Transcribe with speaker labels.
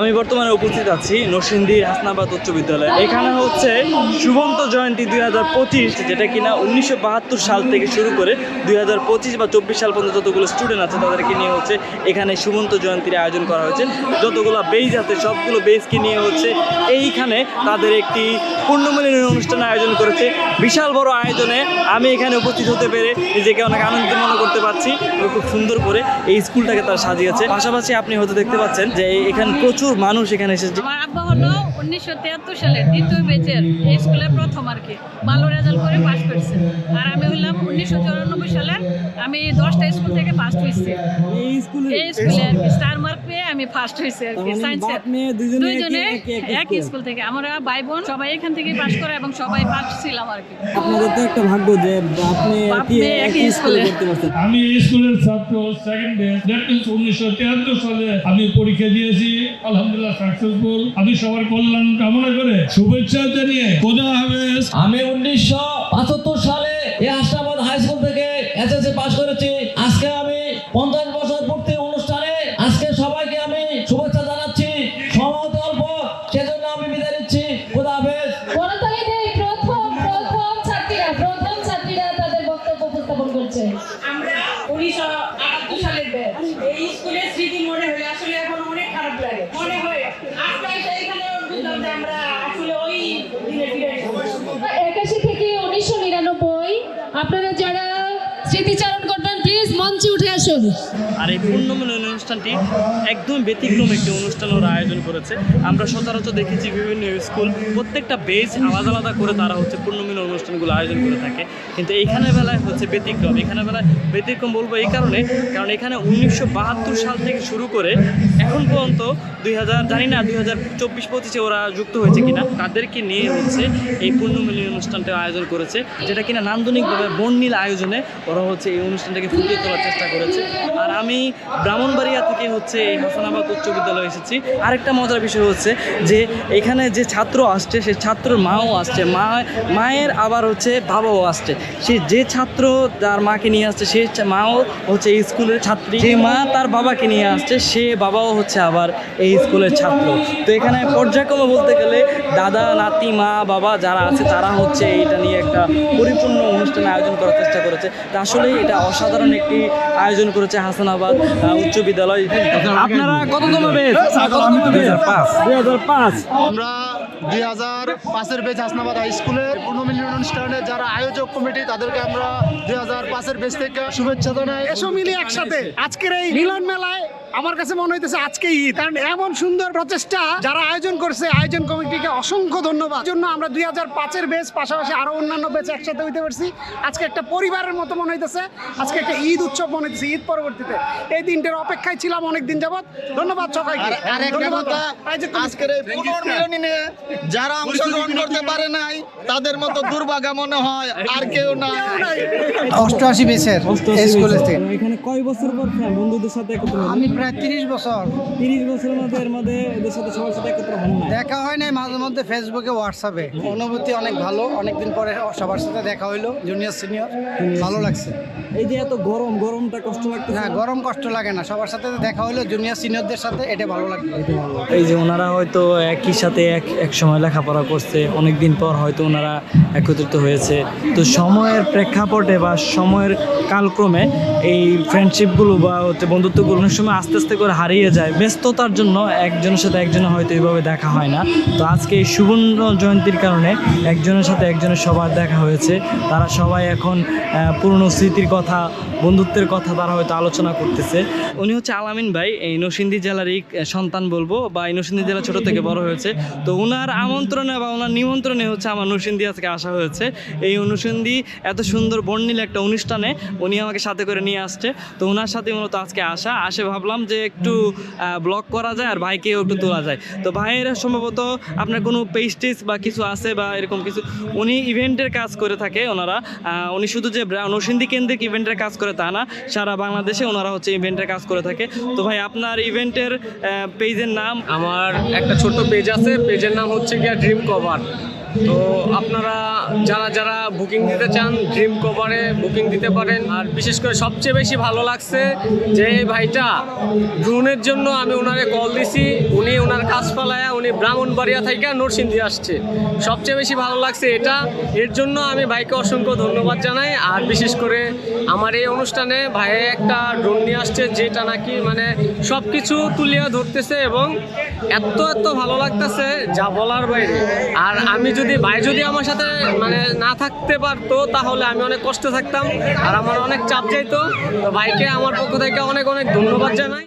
Speaker 1: আমি বর্তমানে উপস্থিত আছি নরসিংদী হাসনাবাদ উচ্চ বিদ্যালয়ে। এখানে হচ্ছে সুবন্ত জয়ন্তী দুই হাজার পঁচিশ, যেটা কিনা উনিশশো বাহাত্তর সাল থেকে শুরু করে দুই হাজার পঁচিশ বা চব্বিশ সাল পর্যন্ত যতগুলো স্টুডেন্ট আছে তাদেরকে নিয়ে হচ্ছে এখানে সুবন্ত জয়ন্তীর আয়োজন করা হয়েছে। যতগুলো বেজ আছে, সবগুলো বেজকে নিয়ে হচ্ছে এইখানে তাদের একটি পূর্ণমিলনী অনুষ্ঠানের আয়োজন করেছে। বিশাল বড় আয়োজনে আমি এখানে উপস্থিত হতে পেরে নিজেকে অনেক আনন্দিত মনে করতে পারছি খুব সুন্দর করে এই স্কুলটাকে তারা সাজিয়েছে। পাশাপাশি আপনি হয়তো দেখতে পাচ্ছেন যে এখানে প্রচুর মানুষ এখানে এসেছে।
Speaker 2: আমার আব্বা হলো উনিশশো তিয়াত্তর সালের দ্বিতীয় বেচের এই স্কুলে প্রথম আর কি। ভালো রেজাল্ট করে পাস করছে। আর আমি হলাম উনিশশো চুরানব্বই সালের আমি দশটা স্কুল থেকে ফার্স্ট হয়েছি।
Speaker 1: এই স্কুলে?
Speaker 2: এই স্কুলে আর কি স্টার মার্ক পেয়ে আমি ফার্স্ট হয়েছি আর কি
Speaker 1: মানে
Speaker 2: দুইজনে
Speaker 1: একই- স্কুল।
Speaker 2: থেকে। আমরা ভাই বোন সবাই এখান থেকে পাস করে এবং সবাই ফার্স্ট ছিলাম আর কি।
Speaker 1: আপনাদের তো একটা ভাগ্য যে আপনি একই
Speaker 2: একই
Speaker 1: স্কুলে।
Speaker 2: স্কুলে।
Speaker 1: করতে পারছেন
Speaker 3: আমি এই স্কুলের ছাত্র সেকেন্ড ব্যাচ দ্যাট মিনস উনিশশো তিয়াত্তর সালে আমি পরীক্ষা দিয়েছি। আলহামদুলিল্লাহ সাকসেসফুল আমি সবার কল্যাণ কামনা করে শুভেচ্ছা জানিয়ে খোদা হাফেজ।
Speaker 4: আমি উনিশশো পঁচাত্তর সালে
Speaker 5: একাশি থেকে উনিশশো নিরানব্বই। আপনারা যারা স্মৃতিচারণ করবেন প্লিজ মঞ্চে উঠে আসুন।
Speaker 1: আর এই পূর্ণমিলনী অনুষ্ঠানটি একদম ব্যতিক্রম একটি অনুষ্ঠান ওরা আয়োজন করেছে। আমরা সচরাচর দেখেছি বিভিন্ন স্কুল, প্রত্যেকটা বেজ আলাদা আলাদা করে তারা হচ্ছে পূর্ণমিলন অনুষ্ঠানগুলো আয়োজন করে থাকে। কিন্তু এইখানে বেলায় হচ্ছে ব্যতিক্রম। এখানে বেলায় ব্যতিক্রম বলব এই কারণে, কারণ এখানে উনিশশো বাহাত্তর সাল থেকে শুরু করে এখন পর্যন্ত দুই হাজার, জানি না দুই হাজার চব্বিশ পঁচিশে ওরা যুক্ত হয়েছে কিনা, তাদেরকে নিয়ে হচ্ছে এই পূর্ণমিলনী অনুষ্ঠানটা আয়োজন করেছে, যেটা কিনা নান্দনিকভাবে বর্ণিল আয়োজনে ওরা হচ্ছে এই অনুষ্ঠানটাকে ফুটিয়ে তোলার চেষ্টা করেছে। আর আমি ব্রাহ্মণবাড়িয়া থেকে হচ্ছে এই হাসানাবাদ উচ্চ বিদ্যালয়ে এসেছি। আরেকটা মজার বিষয় হচ্ছে যে এখানে যে ছাত্র আসছে, সে ছাত্রর মাও আসছে। মা, মায়ের আবার হচ্ছে বাবাও আসছে। সে যে ছাত্র তার মাকে নিয়ে আসছে, সে মাও হচ্ছে এই স্কুলের ছাত্রী। যে মা তার বাবাকে নিয়ে আসছে, সে বাবাও হচ্ছে আবার এই স্কুলের ছাত্র। তো এখানে পর্যায়ক্রমে বলতে গেলে দাদা, নাতি, মা, বাবা যারা আছে, তারা হচ্ছে এটা নিয়ে একটা পরিপূর্ণ অনুষ্ঠান আয়োজন করার চেষ্টা করেছে। তা আসলে এটা অসাধারণ একটি আয়োজন করেছে হাসানাবাদ উচ্চ বিদ্যালয় আপনারা কততম দুই হাজার পাঁচ।
Speaker 6: আমরা দুই হাজার পাঁচের বেচ হাসনাবাদ হাই স্কুলের পূর্ণমিলন অনুষ্ঠানে যারা আয়োজক কমিটি তাদেরকে আমরা দুই হাজার পাঁচের বেচ থেকে শুভেচ্ছা জানাই।
Speaker 7: এসব মিলিয়ে একসাথে। আজকের এই মিলন মেলায় আমার কাছে মনে হইতেছে আজকে ঈদ। কারণ এমন সুন্দর প্রচেষ্টা যারা আয়োজন করছে আয়োজন কমিটিকে অসংখ্য ধন্যবাদ। জন্য আমরা দুই হাজার পাঁচের বেচ পাশাপাশি আরও অন্যান্য বেচ একসাথে হইতে পারছি। আজকে একটা পরিবারের মতো মনে হইতেছে আজকে একটা ঈদ উৎসব মনে হইতেছে ঈদ পরবর্তীতে। এই দিনটার অপেক্ষায় ছিলাম অনেক দিন যাবত ধন্যবাদ সবাইকে।
Speaker 6: আর আরেকটা
Speaker 7: ধন্যবাদ।
Speaker 6: কথা আজকের এই পুনর্মিলনীতে যারা অংশগ্রহণ করতে পারে নাই তাদের মতো দুর্ভাগা মনে হয় আর কেউ না
Speaker 7: অষ্টআশি বেচের এই স্কুলের থেকে
Speaker 1: এখানে কয় বছর পর বন্ধুদের সাথে?
Speaker 7: আমি প্রায় তিরিশ বছর।
Speaker 1: তিরিশ বছরের মধ্যে এর মধ্যে এদের সাথে সবার সাথে একত্র হন না
Speaker 7: দেখা হয় নাই মাঝে মধ্যে ফেসবুকে হোয়াটসঅ্যাপে অনুভূতি অনেক ভালো অনেকদিন পরে সবার সাথে দেখা হইল জুনিয়র সিনিয়র ভালো লাগছে।
Speaker 1: এই যে এত গরম গরমটা কষ্ট লাগতেছে
Speaker 7: না গরম কষ্ট লাগে না সবার সাথে দেখা হইল জুনিয়র সিনিয়রদের সাথে এটা ভালো লাগবে
Speaker 1: এই যে ওনারা হয়তো একই সাথে এক এক সময় লেখাপড়া করছে অনেক দিন পর হয়তো ওনারা একত্রিত হয়েছে। তো সময়ের প্রেক্ষাপটে বা সময়ের কালক্রমে এই ফ্রেন্ডশিপগুলো বা হচ্ছে বন্ধুত্বগুলো অনেক সময় আস্তে আস্তে আস্তে করে হারিয়ে যায়। ব্যস্ততার জন্য একজনের সাথে একজনের হয়তো এইভাবে দেখা হয় না। তো আজকে এই সুবর্ণ জয়ন্তীর কারণে একজনের সাথে একজনের সবার দেখা হয়েছে। তারা সবাই এখন পুরনো স্মৃতির কথা, বন্ধুত্বের কথা তারা হয়তো আলোচনা করতেছে। উনি হচ্ছে আলামিন ভাই, এই নরসিংদী জেলারই সন্তান বলব, বা এই নরসিংদী জেলা ছোট থেকে বড় হয়েছে। তো ওনার আমন্ত্রণে বা ওনার নিমন্ত্রণে হচ্ছে আমার নরসিংদী আজকে আসা হয়েছে। এই নরসিংদী এত সুন্দর বর্ণিল একটা অনুষ্ঠানে উনি আমাকে সাথে করে নিয়ে আসছে। তো ওনার সাথে মূলত আজকে আসা। আসে ভাবলাম যে একটু ব্লগ করা যায় আর ভাইকেও একটু তোলা যায়। তো ভাইয়ের সম্ভবত আপনার কোনো পেজ টেজ বা কিছু আছে বা এরকম কিছু, উনি ইভেন্টের কাজ করে থাকে ওনারা। উনি শুধু যে নরসিংদী কেন্দ্রিক ইভেন্টের কাজ করে তা না, সারা বাংলাদেশে ওনারা হচ্ছে ইভেন্টের কাজ করে থাকে। তো ভাই, আপনার ইভেন্টের পেজের নাম?
Speaker 8: আমার একটা ছোট্ট পেজ আছে পেজের নাম হচ্ছে গিয়া ড্রিম কভার তো আপনারা যারা যারা বুকিং দিতে চান ড্রিম কভারে বুকিং দিতে পারেন। আর বিশেষ করে সবচেয়ে বেশি ভালো লাগছে যে ভাইটা ড্রোনের জন্য আমি ওনারে কল দিছি। উনি ওনার কাজ পালায় উনি ব্রাহ্মণবাড়িয়া থেকে নরসিংদী আসছে। সবচেয়ে বেশি ভালো লাগছে এটা। এর জন্য আমি ভাইকে অসংখ্য ধন্যবাদ জানাই। আর বিশেষ করে আমার এই অনুষ্ঠানে ভাইয়ে একটা ড্রোন নিয়ে আসছে, যেটা নাকি মানে সব কিছু তুলিয়া ধরতেছে এবং এত এত ভালো লাগতেছে যা বলার বাইরে। আর আমি যদি ভাই যদি আমার সাথে মানে না থাকতে পারতো, তাহলে আমি অনেক কষ্টে থাকতাম। আর আমার অনেক চাপ যাইতো তো ভাইকে, আমার পক্ষ থেকে অনেক অনেক ধন্যবাদ জানাই।